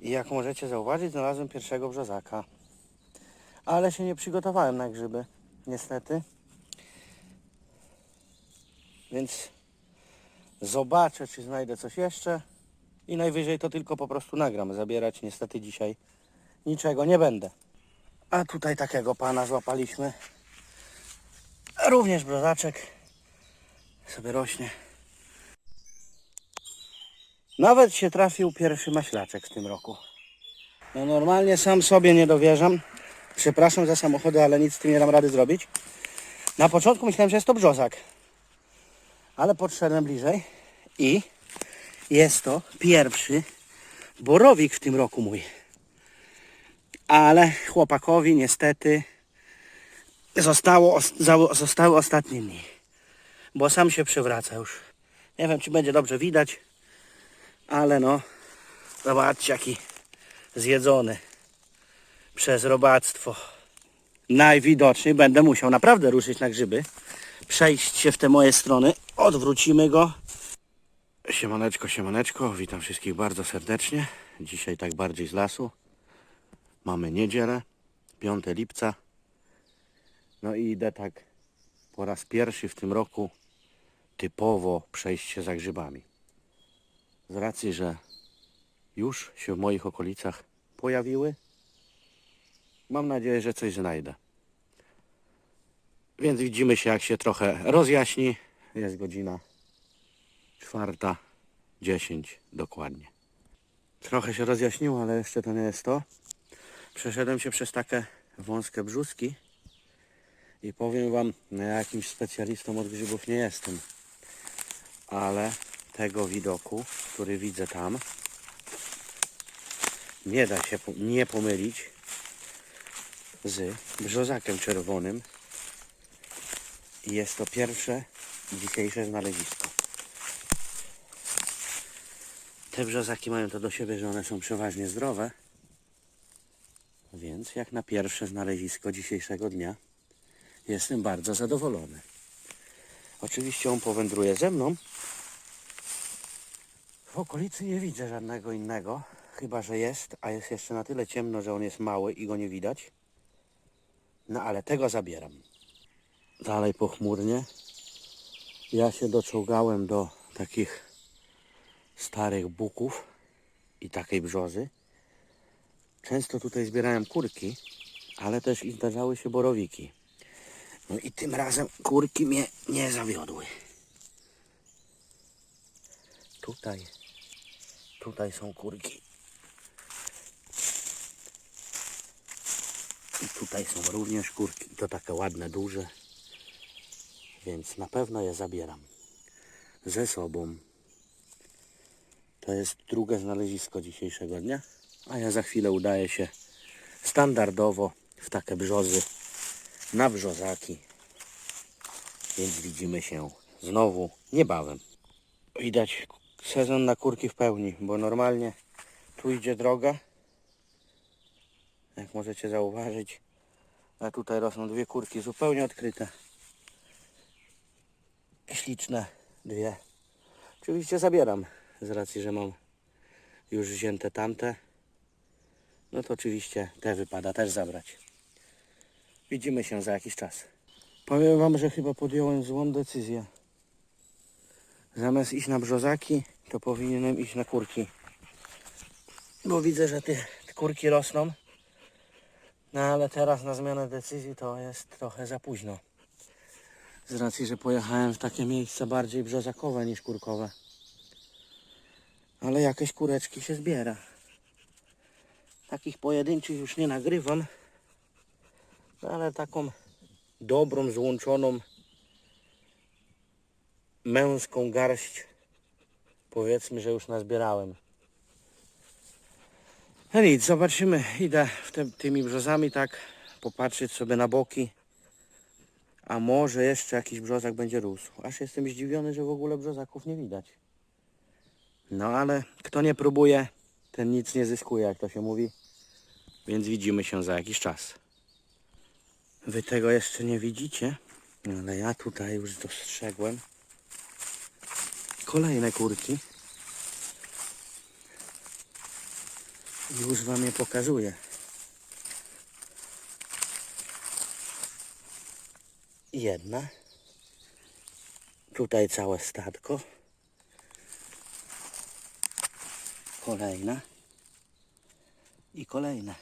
I jak możecie zauważyć, znalazłem pierwszego brzozaka. Ale się nie przygotowałem na grzyby, niestety. Więc zobaczę, czy znajdę coś jeszcze. I najwyżej to tylko po prostu nagram. Zabierać niestety dzisiaj niczego nie będę. A tutaj takiego pana złapaliśmy. Również brzozaczek. Sobie rośnie. Nawet się trafił pierwszy maślaczek w tym roku. No normalnie sam sobie nie dowierzam. Przepraszam za samochody, ale nic z tym nie dam rady zrobić. Na początku myślałem, że jest to brzozak. Ale podszedłem bliżej i jest to pierwszy borowik w tym roku mój. Ale chłopakowi niestety zostało, zostały ostatnie dni. Bo sam się przewraca już. Nie wiem, czy będzie dobrze widać. Ale no, zobaczcie jaki zjedzony przez robactwo. Najwidoczniej będę musiał naprawdę ruszyć na grzyby. Przejść się w te moje strony. Odwrócimy go. Siemaneczko, siemaneczko. Witam wszystkich bardzo serdecznie. Dzisiaj tak bardziej z lasu. Mamy niedzielę, 5 lipca. No i idę tak po raz pierwszy w tym roku typowo przejść się za grzybami. Z racji, że już się w moich okolicach pojawiły, mam nadzieję, że coś znajdę. Więc widzimy się, jak się trochę rozjaśni. Jest godzina czwarta, dziesięć dokładnie. Trochę się rozjaśniło, ale jeszcze to nie jest to. Przeszedłem się przez takie wąskie brzuski i powiem Wam, ja jakimś specjalistą od grzybów nie jestem, ale tego widoku, który widzę tam, nie da się nie pomylić z brzozakiem czerwonym jest to pierwsze dzisiejsze znalezisko. Te brzozaki mają to do siebie, że one są przeważnie zdrowe, więc jak na pierwsze znalezisko dzisiejszego dnia jestem bardzo zadowolony. Oczywiście on powędruje ze mną. W okolicy nie widzę żadnego innego, chyba że jest, a jest jeszcze na tyle ciemno, że on jest mały i go nie widać. No ale tego zabieram. Dalej pochmurnie. Ja się doczołgałem do takich starych buków i takiej brzozy. Często tutaj zbierałem kurki, ale też i zdarzały się borowiki. No i tym razem kurki mnie nie zawiodły. Tutaj, tutaj są kurki. I tutaj są również kurki. To takie ładne, duże. Więc na pewno je zabieram ze sobą. To jest drugie znalezisko dzisiejszego dnia. A ja za chwilę udaję się standardowo w takie brzozy na brzozaki. Więc widzimy się znowu niebawem. Widać sezon na kurki w pełni, bo normalnie tu idzie droga. Jak możecie zauważyć. A tutaj rosną dwie kurki zupełnie odkryte. Śliczne dwie. Oczywiście zabieram z racji, że mam już wzięte tamte. No to oczywiście te wypada też zabrać. Widzimy się za jakiś czas. Powiem Wam, że chyba podjąłem złą decyzję. Zamiast iść na brzozaki, to powinienem iść na kurki. Bo widzę, że te, te kurki rosną. No ale teraz na zmianę decyzji to jest trochę za późno. Z racji, że pojechałem w takie miejsca bardziej brzozakowe niż kurkowe. Ale jakieś kureczki się zbiera. Takich pojedynczych już nie nagrywam. No ale taką dobrą, złączoną męską garść powiedzmy, że już nazbierałem. No nic, zobaczymy. Idę w te, tymi brzozami tak popatrzeć sobie na boki. A może jeszcze jakiś brzozak będzie rósł. Aż jestem zdziwiony, że w ogóle brzozaków nie widać. No ale kto nie próbuje, ten nic nie zyskuje, jak to się mówi. Więc widzimy się za jakiś czas. Wy tego jeszcze nie widzicie, ale ja tutaj już dostrzegłem kolejne kurki. Już wam je pokazuję. Jedna. Tutaj całe statko. Kolejna. I kolejna.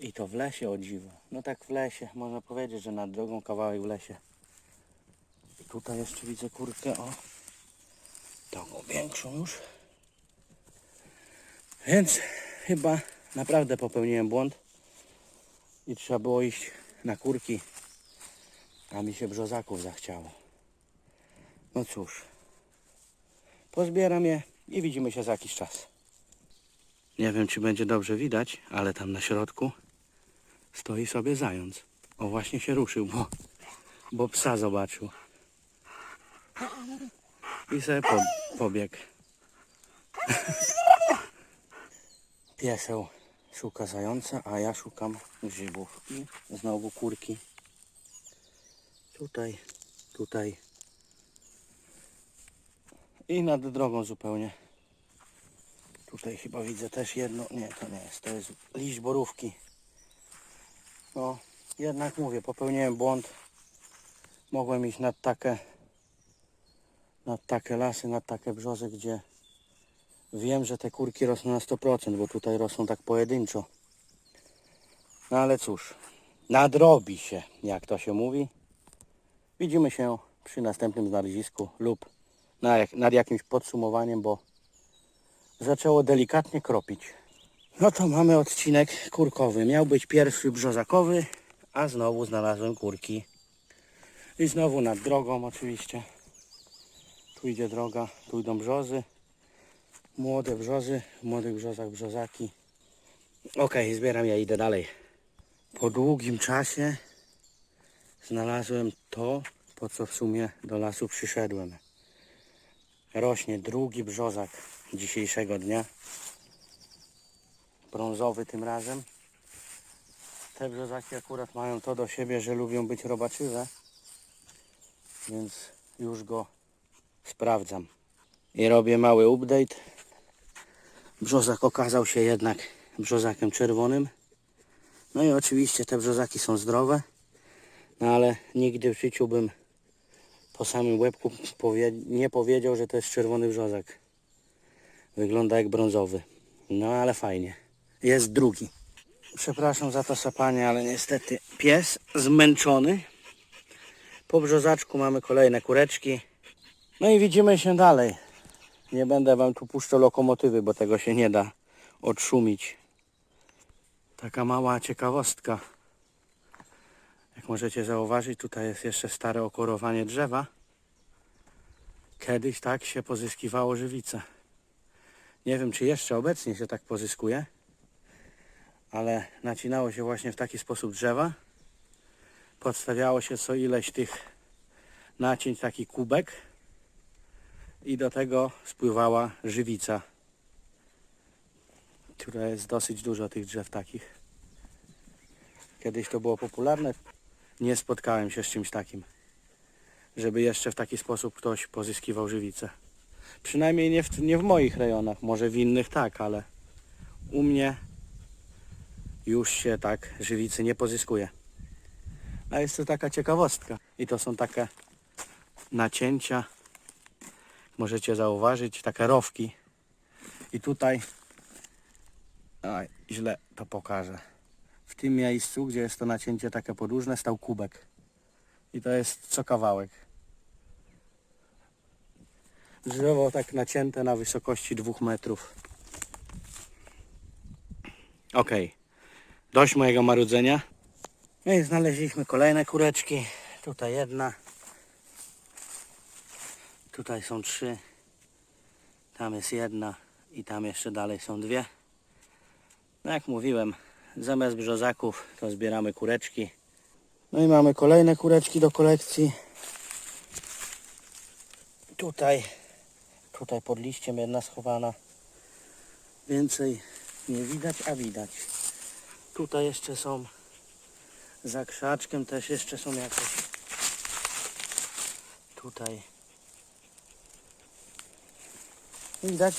I to w lesie o dziwo. No tak w lesie, można powiedzieć, że nad drogą kawałek w lesie. I tutaj jeszcze widzę kurkę, o. Taką większą już. Więc chyba naprawdę popełniłem błąd. I trzeba było iść na kurki. A mi się brzozaków zachciało. No cóż. Pozbieram je i widzimy się za jakiś czas. Nie wiem, czy będzie dobrze widać, ale tam na środku stoi sobie zając. O, właśnie się ruszył, bo, bo psa zobaczył. I sobie po, pobiegł. Pieseł szuka zająca, a ja szukam grzybów. I znowu kurki. Tutaj, tutaj. I nad drogą zupełnie. Tutaj chyba widzę też jedno. Nie, to nie jest. To jest liść borówki. No, jednak mówię, popełniłem błąd. Mogłem iść nad takie, nad takie lasy, nad takie brzozy, gdzie wiem, że te kurki rosną na 100%, bo tutaj rosną tak pojedynczo. No ale cóż, nadrobi się, jak to się mówi. Widzimy się przy następnym znalezisku lub na jak, nad jakimś podsumowaniem, bo zaczęło delikatnie kropić. No to mamy odcinek kurkowy. Miał być pierwszy brzozakowy, a znowu znalazłem kurki. I znowu nad drogą oczywiście. Idzie droga, tu idą brzozy. Młode brzozy, w młodych brzozach brzozaki. Okej, zbieram ja idę dalej. Po długim czasie znalazłem to, po co w sumie do lasu przyszedłem. Rośnie drugi brzozak dzisiejszego dnia. Brązowy tym razem. Te brzozaki akurat mają to do siebie, że lubią być robaczywe. Więc już go sprawdzam. I robię mały update. Brzozak okazał się jednak brzozakiem czerwonym. No i oczywiście te brzozaki są zdrowe. No ale nigdy w życiu bym po samym łebku powie nie powiedział, że to jest czerwony brzozak. Wygląda jak brązowy. No ale fajnie. Jest drugi. Przepraszam za to sapanie, ale niestety pies zmęczony. Po brzozaczku mamy kolejne kureczki. No i widzimy się dalej. Nie będę wam tu puszczał lokomotywy, bo tego się nie da odszumić. Taka mała ciekawostka. Jak możecie zauważyć, tutaj jest jeszcze stare okorowanie drzewa. Kiedyś tak się pozyskiwało żywicę. Nie wiem, czy jeszcze obecnie się tak pozyskuje, ale nacinało się właśnie w taki sposób drzewa. Podstawiało się co ileś tych nacięć taki kubek i do tego spływała żywica, która jest dosyć dużo tych drzew takich. Kiedyś to było popularne. Nie spotkałem się z czymś takim, żeby jeszcze w taki sposób ktoś pozyskiwał żywicę. Przynajmniej nie w, nie w moich rejonach, może w innych tak, ale u mnie już się tak żywicy nie pozyskuje. A jest to taka ciekawostka. I to są takie nacięcia, możecie zauważyć, takie rowki. I tutaj, aj, źle to pokażę. W tym miejscu, gdzie jest to nacięcie takie podłużne, stał kubek. I to jest co kawałek. Drzewo tak nacięte na wysokości dwóch metrów. Ok. Dość mojego marudzenia. No i znaleźliśmy kolejne kureczki. Tutaj jedna. Tutaj są trzy. Tam jest jedna. I tam jeszcze dalej są dwie. No jak mówiłem, zamiast brzozaków to zbieramy kureczki. No i mamy kolejne kureczki do kolekcji. Tutaj, tutaj pod liściem jedna schowana. Więcej nie widać, a widać. Tutaj jeszcze są za krzaczkiem też jeszcze są jakieś. Tutaj widać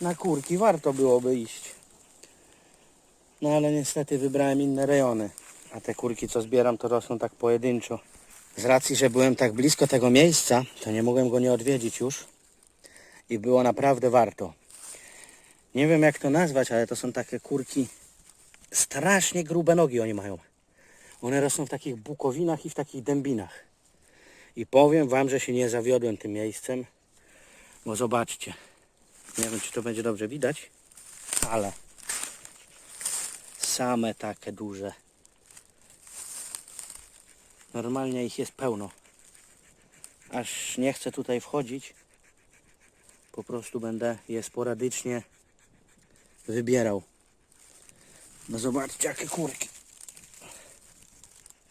na kurki warto byłoby iść. No ale niestety wybrałem inne rejony. A te kurki co zbieram to rosną tak pojedynczo. Z racji, że byłem tak blisko tego miejsca, to nie mogłem go nie odwiedzić już. I było naprawdę warto. Nie wiem jak to nazwać, ale to są takie kurki. Strasznie grube nogi oni mają. One rosną w takich bukowinach i w takich dębinach. I powiem wam, że się nie zawiodłem tym miejscem. Bo zobaczcie. Nie wiem czy to będzie dobrze widać. Ale same takie duże. Normalnie ich jest pełno. Aż nie chcę tutaj wchodzić. Po prostu będę je sporadycznie wybierał. No zobaczcie jakie kurki.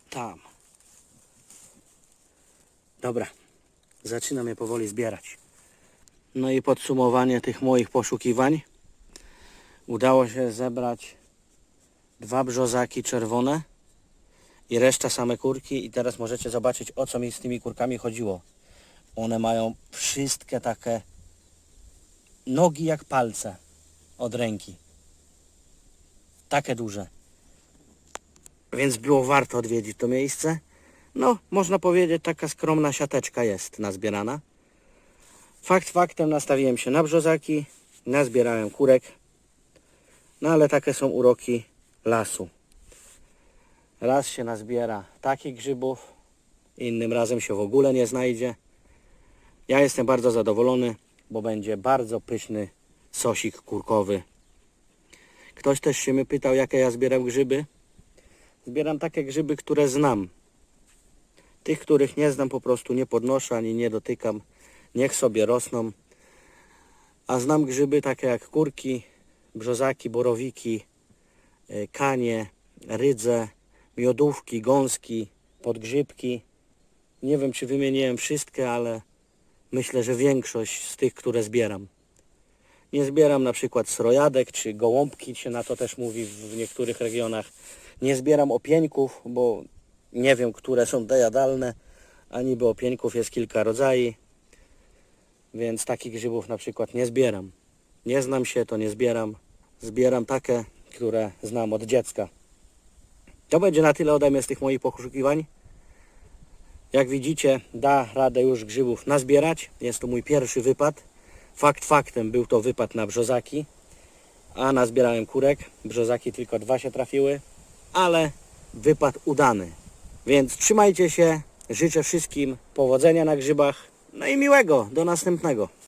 Tam. Dobra. Zaczynam je powoli zbierać. No i podsumowanie tych moich poszukiwań. Udało się zebrać dwa brzozaki czerwone i reszta same kurki i teraz możecie zobaczyć o co mi z tymi kurkami chodziło. One mają wszystkie takie nogi jak palce od ręki. Takie duże. Więc było warto odwiedzić to miejsce. No, można powiedzieć, taka skromna siateczka jest nazbierana. Fakt faktem nastawiłem się na brzozaki, nazbierałem kurek. No ale takie są uroki lasu. Raz się nazbiera takich grzybów, innym razem się w ogóle nie znajdzie. Ja jestem bardzo zadowolony, bo będzie bardzo pyszny sosik kurkowy. Ktoś też się mnie pytał, jakie ja zbieram grzyby. Zbieram takie grzyby, które znam. Tych, których nie znam, po prostu nie podnoszę ani nie dotykam. Niech sobie rosną. A znam grzyby takie jak kurki, brzozaki, borowiki, e, kanie, rydze, miodówki, gąski, podgrzybki. Nie wiem, czy wymieniłem wszystkie, ale myślę, że większość z tych, które zbieram. Nie zbieram na przykład srojadek czy gołąbki, się na to też mówi w niektórych regionach. Nie zbieram opieńków, bo nie wiem, które są dojadalne, a niby opieńków jest kilka rodzajów, więc takich grzybów na przykład nie zbieram. Nie znam się, to nie zbieram. Zbieram takie, które znam od dziecka. To będzie na tyle ode mnie z tych moich poszukiwań. Jak widzicie, da radę już grzybów nazbierać. Jest to mój pierwszy wypad. Fakt faktem był to wypad na brzozaki, a nazbierałem kurek. Brzozaki tylko dwa się trafiły, ale wypad udany. Więc trzymajcie się. Życzę wszystkim powodzenia na grzybach. No i miłego. Do następnego.